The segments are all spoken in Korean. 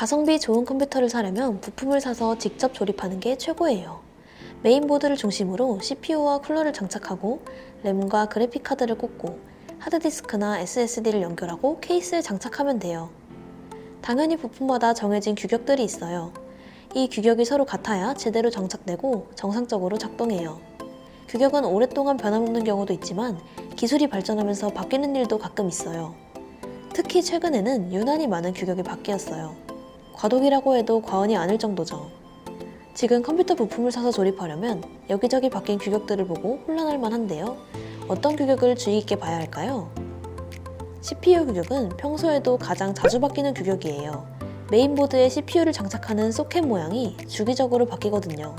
가성비 좋은 컴퓨터를 사려면 부품을 사서 직접 조립하는 게 최고예요. 메인보드를 중심으로 CPU와 쿨러를 장착하고 램과 그래픽카드를 꽂고 하드디스크나 SSD를 연결하고 케이스에 장착하면 돼요. 당연히 부품마다 정해진 규격들이 있어요. 이 규격이 서로 같아야 제대로 장착되고 정상적으로 작동해요. 규격은 오랫동안 변함없는 경우도 있지만 기술이 발전하면서 바뀌는 일도 가끔 있어요. 특히 최근에는 유난히 많은 규격이 바뀌었어요. 과도기라고 해도 과언이 아닐 정도죠. 지금 컴퓨터 부품을 사서 조립하려면 여기저기 바뀐 규격들을 보고 혼란할 만한데요. 어떤 규격을 주의 깊게 봐야 할까요? CPU 규격은 평소에도 가장 자주 바뀌는 규격이에요. 메인보드에 CPU를 장착하는 소켓 모양이 주기적으로 바뀌거든요.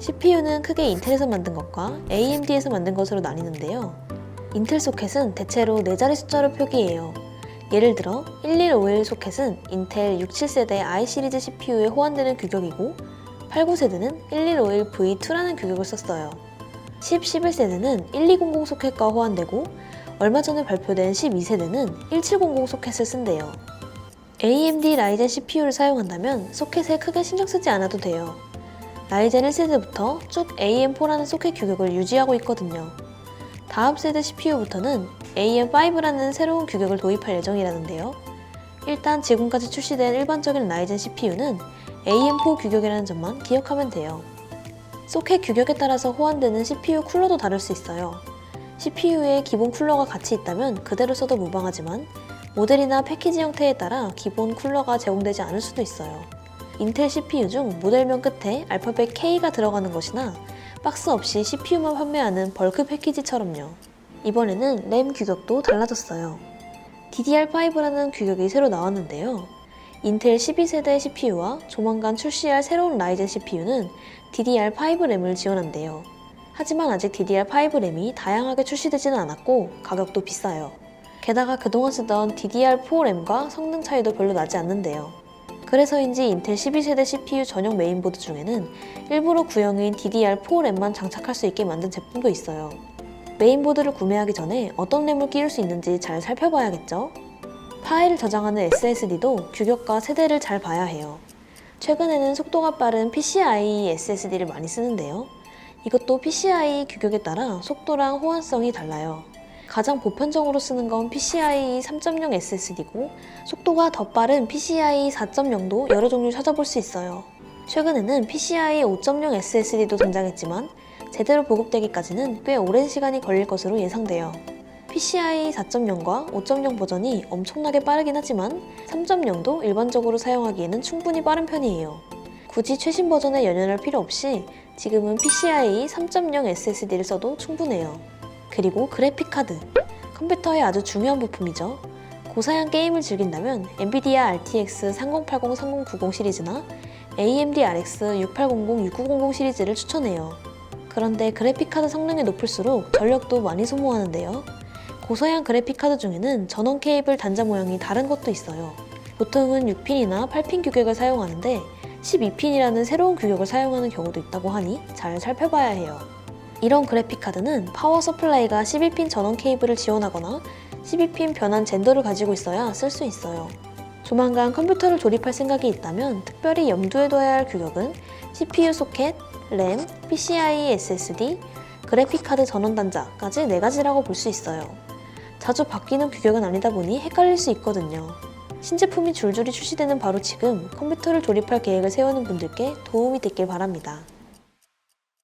CPU는 크게 인텔에서 만든 것과 AMD에서 만든 것으로 나뉘는데요. 인텔 소켓은 대체로 4자리 숫자로 표기해요. 예를 들어 1151 소켓은 인텔 67세대 i 시리즈 CPU에 호환되는 규격이고 89세대는 1151V2라는 규격을 썼어요. 10, 11세대는 1200 소켓과 호환되고 얼마 전에 발표된 12세대는 1700 소켓을 쓴대요. AMD 라이젠 CPU를 사용한다면 소켓에 크게 신경 쓰지 않아도 돼요. 라이젠 1세대부터 쭉 AM4라는 소켓 규격을 유지하고 있거든요. 다음 세대 CPU부터는 AM5라는 새로운 규격을 도입할 예정이라는데요. 일단 지금까지 출시된 일반적인 라이젠 CPU는 AM4 규격이라는 점만 기억하면 돼요. 소켓 규격에 따라서 호환되는 CPU 쿨러도 다를 수 있어요. CPU에 기본 쿨러가 같이 있다면 그대로 써도 무방하지만 모델이나 패키지 형태에 따라 기본 쿨러가 제공되지 않을 수도 있어요. 인텔 CPU 중 모델명 끝에 알파벳 K가 들어가는 것이나 박스 없이 CPU만 판매하는 벌크 패키지처럼요. 이번에는 램 규격도 달라졌어요. DDR5라는 규격이 새로 나왔는데요. 인텔 12세대 CPU와 조만간 출시할 새로운 라이젠 CPU는 DDR5 램을 지원한대요. 하지만 아직 DDR5 램이 다양하게 출시되지는 않았고 가격도 비싸요. 게다가 그동안 쓰던 DDR4 램과 성능 차이도 별로 나지 않는데요. 그래서인지 인텔 12세대 CPU 전용 메인보드 중에는 일부러 구형인 DDR4 램만 장착할 수 있게 만든 제품도 있어요. 메인보드를 구매하기 전에 어떤 램을 끼울 수 있는지 잘 살펴봐야겠죠? 파일을 저장하는 SSD도 규격과 세대를 잘 봐야 해요. 최근에는 속도가 빠른 PCIe SSD를 많이 쓰는데요. 이것도 PCIe 규격에 따라 속도랑 호환성이 달라요. 가장 보편적으로 쓰는 건 PCIe 3.0 SSD고 속도가 더 빠른 PCIe 4.0도 여러 종류 찾아볼 수 있어요. 최근에는 PCIe 5.0 SSD도 등장했지만 제대로 보급되기까지는 꽤 오랜 시간이 걸릴 것으로 예상돼요. PCIe 4.0과 5.0 버전이 엄청나게 빠르긴 하지만 3.0도 일반적으로 사용하기에는 충분히 빠른 편이에요. 굳이 최신 버전에 연연할 필요 없이 지금은 PCIe 3.0 SSD를 써도 충분해요. 그리고 그래픽카드. 컴퓨터의 아주 중요한 부품이죠. 고사양 게임을 즐긴다면 엔비디아 RTX 3080, 3090 시리즈나 AMD RX 6800, 6900 시리즈를 추천해요. 그런데 그래픽카드 성능이 높을수록 전력도 많이 소모하는데요. 고사양 그래픽카드 중에는 전원 케이블 단자 모양이 다른 것도 있어요. 보통은 6핀이나 8핀 규격을 사용하는데 12핀이라는 새로운 규격을 사용하는 경우도 있다고 하니 잘 살펴봐야 해요. 이런 그래픽카드는 파워 서플라이가 12핀 전원 케이블을 지원하거나 12핀 변환 젠더를 가지고 있어야 쓸 수 있어요. 조만간 컴퓨터를 조립할 생각이 있다면 특별히 염두에 둬야 할 규격은 CPU 소켓, 램, PCIe SSD, 그래픽카드 전원 단자까지 4가지라고 볼 수 있어요. 자주 바뀌는 규격은 아니다 보니 헷갈릴 수 있거든요. 신제품이 줄줄이 출시되는 바로 지금 컴퓨터를 조립할 계획을 세우는 분들께 도움이 됐길 바랍니다.